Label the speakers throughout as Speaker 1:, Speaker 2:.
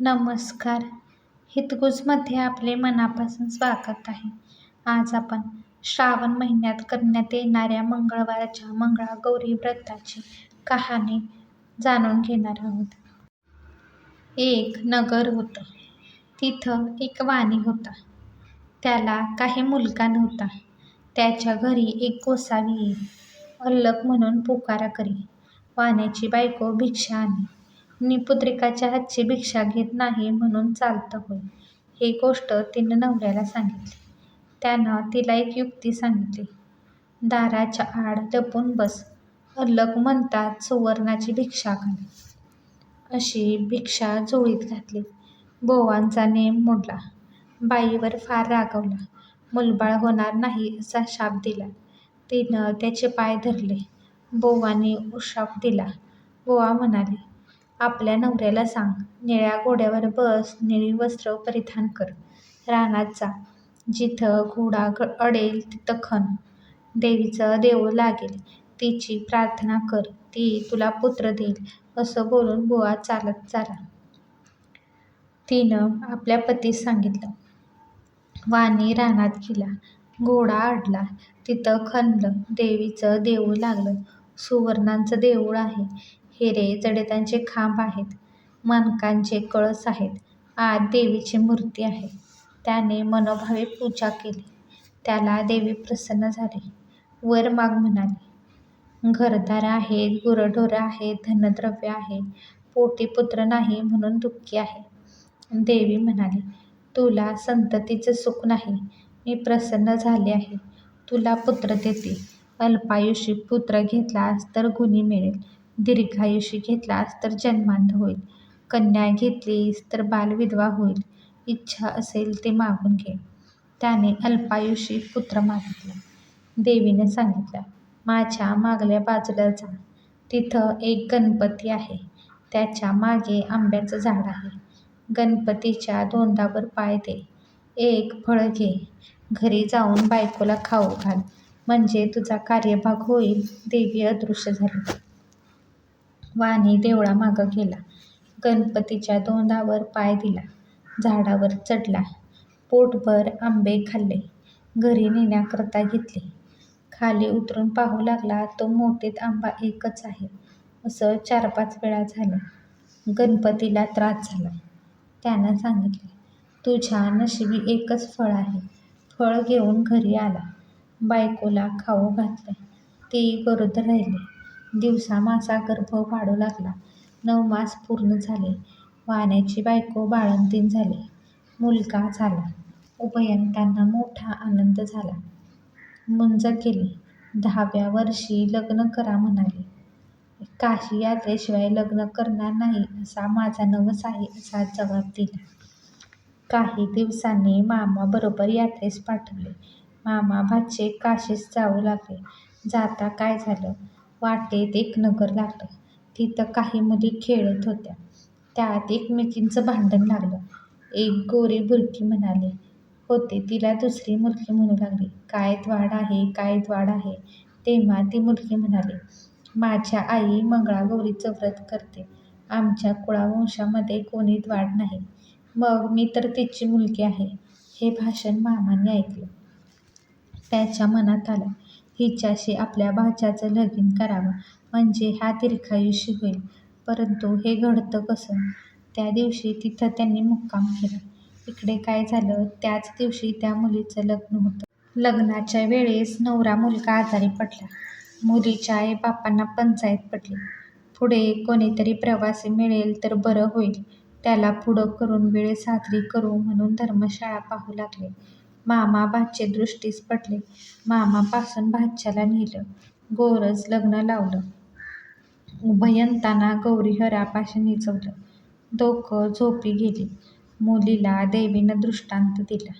Speaker 1: नमस्कार. हितगुजमध्ये आपले मनापासून स्वागत आहे. आज आपण श्रावण महिन्यात करण्यात येणाऱ्या मंगळवारच्या मंगळागौरी व्रताची कहाणी जाणून घेणार आहोत. एक नगर होतं. तिथं एक वाणी होता. त्याला काही मुलगा नव्हता. त्याच्या घरी एक गोसावी येई अल्लक म्हणून पुकारा करी. वाण्याची बायको भिक्षा आणी निपुत्रिकाच्या हातची भिक्षा घेत नाही म्हणून चालतं होय. ही गोष्ट तिनं नवऱ्याला सांगितली. त्यानं तिला एक युक्ती सांगितली. दाराच्या आड लपून बस. अलग म्हणतात सुवर्णाची भिक्षा घाल. अशी भिक्षा झोळीत घातली. बोवांचा नेम मोडला. बाईवर फार रागावला. मुलबाळ होणार नाही असा शाप दिला. तिनं त्याचे पाय धरले. बोवाने उशाप दिला. बोवा म्हणाले आपल्या नवऱ्याला सांग. निळ्या घोड्यावर बस निळी वस्त्र परिधान कर. रानात जा. जिथं घोडा अडेल तिथं खण देवीचं देऊळ लागेल. तिची प्रार्थना कर. ती तुला पुत्र देईल. असं बोलून बुवा चालत चाला तिनं आपल्या पतीस सांगितलं. वाणी रानात गेला. घोडा अडला तिथं खणलं. देवीचं देऊळ लागलं. सुवर्णांचं देऊळ आहे. हिरे जडेतांचे खांब आहेत मनकांचे कळस आहेत आत देवीची मूर्ती आहे. त्याने मनोभावे पूजा केली. त्याला देवी प्रसन्न झाली. वर माग म्हणाली घरदार आहेत गुरंढोरं आहेत धनद्रव्य आहे पोटी पुत्र नाही म्हणून दुःखी आहे. देवी म्हणाली तुला संततीचं सुख नाही. मी प्रसन्न झाले आहे. तुला पुत्र देते. अल्पायुषी पुत्र घेतलास तर गुणी मिळेल. दीर्घायुषी घेतलास तर जन्मांध होईल. कन्या घेतलीस तर बालविधवा होईल. इच्छा असेल ते मागून घे. त्याने अल्पायुषी पुत्र मागितला. देवीने सांगितलं माझ्या मागल्या बाजूला जा. तिथं एक गणपती आहे. त्याच्यामागे आंब्याचं झाड आहे. गणपतीच्या दोंडावर पाय दे. एक फळ घे. घरी जाऊन बायकोला खाऊ घाल. म्हणजे तुझा कार्यभाग होईल. देवी अदृश्य झाली. वाणी देवळामागं गेला गणपतीच्या दोंडावर पाय दिला. झाडावर चढला. पोटभर आंबे खाल्ले. घरी नेण्याकरता घेतले. खाली उतरून पाहू लागला तो मोठीत आंबा एकच आहे. असं चार पाच वेळा झालं. गणपतीला त्रास झाला. त्यानं सांगितले तुझ्या नशिबी एकच फळ आहे. फळ घेऊन घरी आला. बायकोला खाऊ घातलं. ती गरोदर राहिली. दिवसा माझा गर्भ वाढू लागला. नऊ मास पूर्ण झाले. वाण्याची बायको बाळंतीण झाली. मुलगा झाला. उभयंतांना मोठा आनंद झाला. मुंज केली. दहाव्या वर्षी लग्न करा म्हणाले. काशी यात्रेशिवाय लग्न करणार नाही असा माझा नवस आहे असा जबाब दिला. काही दिवसांनी मामा बरोबर यात्रेस पाठवले. मामा भाचे काशीस जाऊ लागले. जाता काय झालं? वाटेत एक नगर लागलं. तिथं काही मुली खेळत होत्या. त्यात एकमेकींचं भांडण लागलं. एक गोरी बुरकी म्हणाली होते तिला दुसरी मुलगी म्हणू लागली. काय द्वाड आहे काय द्वाड आहे? तेव्हा ती मुलगी म्हणाली माझ्या आई मंगळागौरीचं व्रत करते. आमच्या कुळावंशामध्ये कोणी द्वाड नाही. मग मी तर तिची मुलगी आहे. हे भाषण मामाने ऐकलं. त्याच्या मनात आलं हिच्याशी आपल्या भाच्याचं लगीन करावं म्हणजे हा दीर्घायुषी होईल. परंतु हे घडतं कसं? त्या दिवशी तिथं त्यांनी मुक्काम केला. इकडे काय झालं? त्याच दिवशी त्या मुलीचं लग्न होतं. लग्नाच्या वेळेस नवरा मुलगा आजारी पडला. मुलीच्या आई बापांना पंचायत पडली. पुढे कोणीतरी प्रवासी मिळेल तर बरं होईल. त्याला पुढं करून वेळ साजरी करू म्हणून धर्मशाळा पाहू लागले. मामा भाचे दृष्टीस पडले मामापासून भाच्याला नेलं. गोरज लग्न लावलं. उभयंतांना गौरीहरापाशी निजवलं. डोकं झोपी गेली. मुलीला देवीनं दृष्टांत दिला.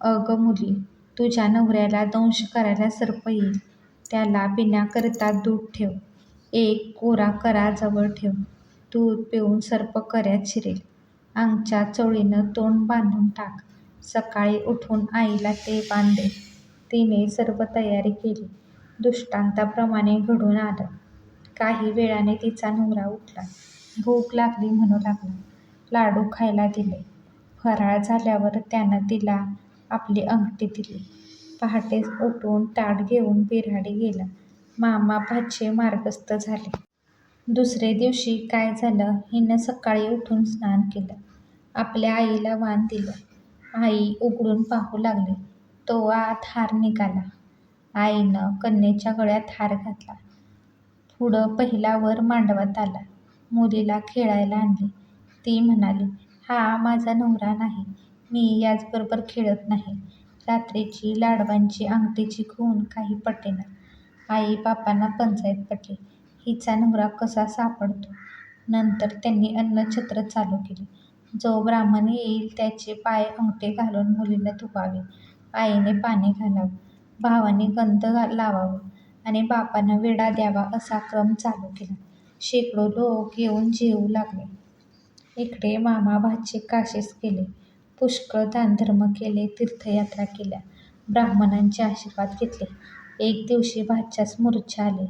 Speaker 1: अगं मुली तुझ्या नवऱ्याला दंश करायला सर्प येईल. त्याला पिण्याकरता दूध ठेव. एक कोरा करा जवळ ठेव. दूध पिऊन सर्प कऱ्यात शिरेल. अंगच्या चोळीनं तोंड बांधून टाक. सकाळी उठून आईला ते बांधले तिने सर्व तयारी केली दृष्टांताप्रमाणे घडून आलं काही वेळाने तिचा नवरा उठला भूक लागली म्हणू लागला लाडू खायला दिले. फराळ झाल्यावर त्यानं तिला आपली अंगठी दिली. पहाटेच उठून ताट घेऊन बिऱ्हाडी गेला. मामा भाचे मार्गस्थ झाले. दुसरे दिवशी काय झालं, हिनं सकाळी उठून स्नान केलं. आपल्या आईला वाण दिलं. आई उघडून पाहू लागली. तो आत हार निघाला. आईनं कन्येच्या गळ्यात हार घातला. पुढं पहिला वर मांडवात आला. मुलीला खेळायला आणली ती म्हणाली, हा माझा नवरा नाही. मी याचबरोबर खेळत नाही. रात्रीची लाडवांची अंगठीची खून काही पटेना. आई बापांना पंचायत पटली हिचा नवरा कसा सापडतो? नंतर त्यांनी अन्नछत्र चालू केले. जो ब्राह्मण येईल त्याचे पाय अंगठे घालून मुलीला धुवावे. आईने पाणी घालावं. भावाने गंध लावावं आणि बापानं विडा द्यावा असा क्रम चालू केला. शेकडो लोक येऊन जेवू लागले. इकडे मामा भाचे काशीस गेले. पुष्कळ दानधर्म केले. तीर्थयात्रा केल्या. ब्राह्मणांचे आशीर्वाद घेतले. एक दिवशी भाच्यास मूर्छा आली.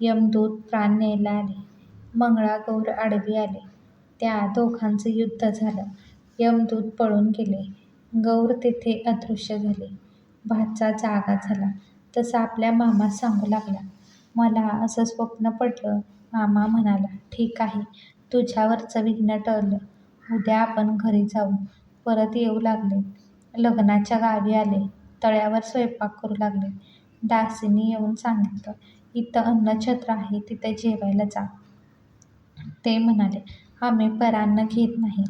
Speaker 1: यमदूत प्राण न्यायला आले. मंगळागौर आडवी आली. त्या दोघांचं युद्ध झालं. यमदूत पळून गेले. गौर तिथे अदृश्य झाली. भाचा जागा झाला तसा आपल्या मामास सांगू लागला. मला असं स्वप्न पडलं. मामा म्हणाला, ठीक आहे. तुझ्यावरचं विघ्न टळलं. उद्या आपण घरी जाऊ. परत येऊ लागले. लग्नाच्या गावी आले. तळ्यावर स्वयंपाक करू लागले. दासींनी येऊन सांगितलं, इथं अन्नछत्र आहे. तिथे जेवायला जा. ते म्हणाले, आम्ही परान्न घेत नाही.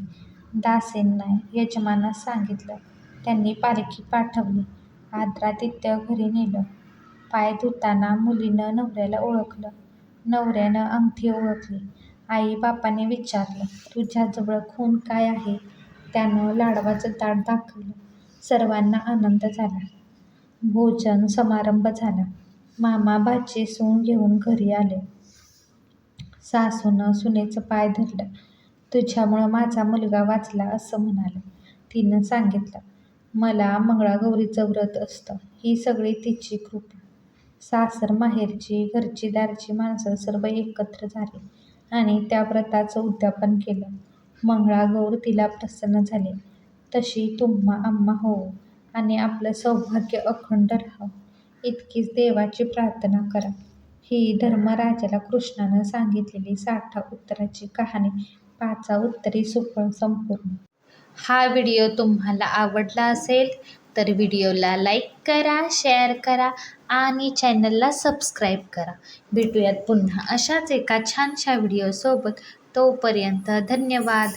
Speaker 1: दासेंना यजमानास सांगितलं. त्यांनी पालखी पाठवली. आदरातिथ्य घरी नेलं. पाय धुताना मुलीनं नवऱ्याला ओळखलं. नवऱ्यानं अंगठी ओळखली. आई बापाने विचारलं, तुझ्याजवळ खूण काय आहे? त्यानं लाडवाचं ताट दाखवलं. सर्वांना आनंद झाला. भोजन समारंभ झाला. मामा भाची सून घेऊन घरी आले. सासूनं सुनेचं पाय धरलं. तुझ्यामुळं माझा मुलगा वाचला असं म्हणालं. तिनं सांगितलं, मला मंगळागौरीचं व्रत असतं. ही सगळी तिची कृपा. सासर माहेरची, घरची दारची माणसं सर्व एकत्र झाली आणि त्या व्रताचं उद्यापन केलं. मंगळागौर तिला प्रसन्न झाली. तशी तुम्हा आम्हा होवो आणि आपलं सौभाग्य अखंड राहावं इतकीच देवाची प्रार्थना करा. ही धर्मराजाला कृष्णानं सांगितलेली साठा उत्तराची कहाणी पाचा उत्तरी सुफळ संपूर्ण. हा व्हिडिओ तुम्हाला आवडला असेल तर व्हिडिओला लाईक करा, शेअर करा आणि चॅनलला सबस्क्राईब करा. भेटूयात पुन्हा अशाच एका छानशा व्हिडिओसोबत. तोपर्यंत धन्यवाद.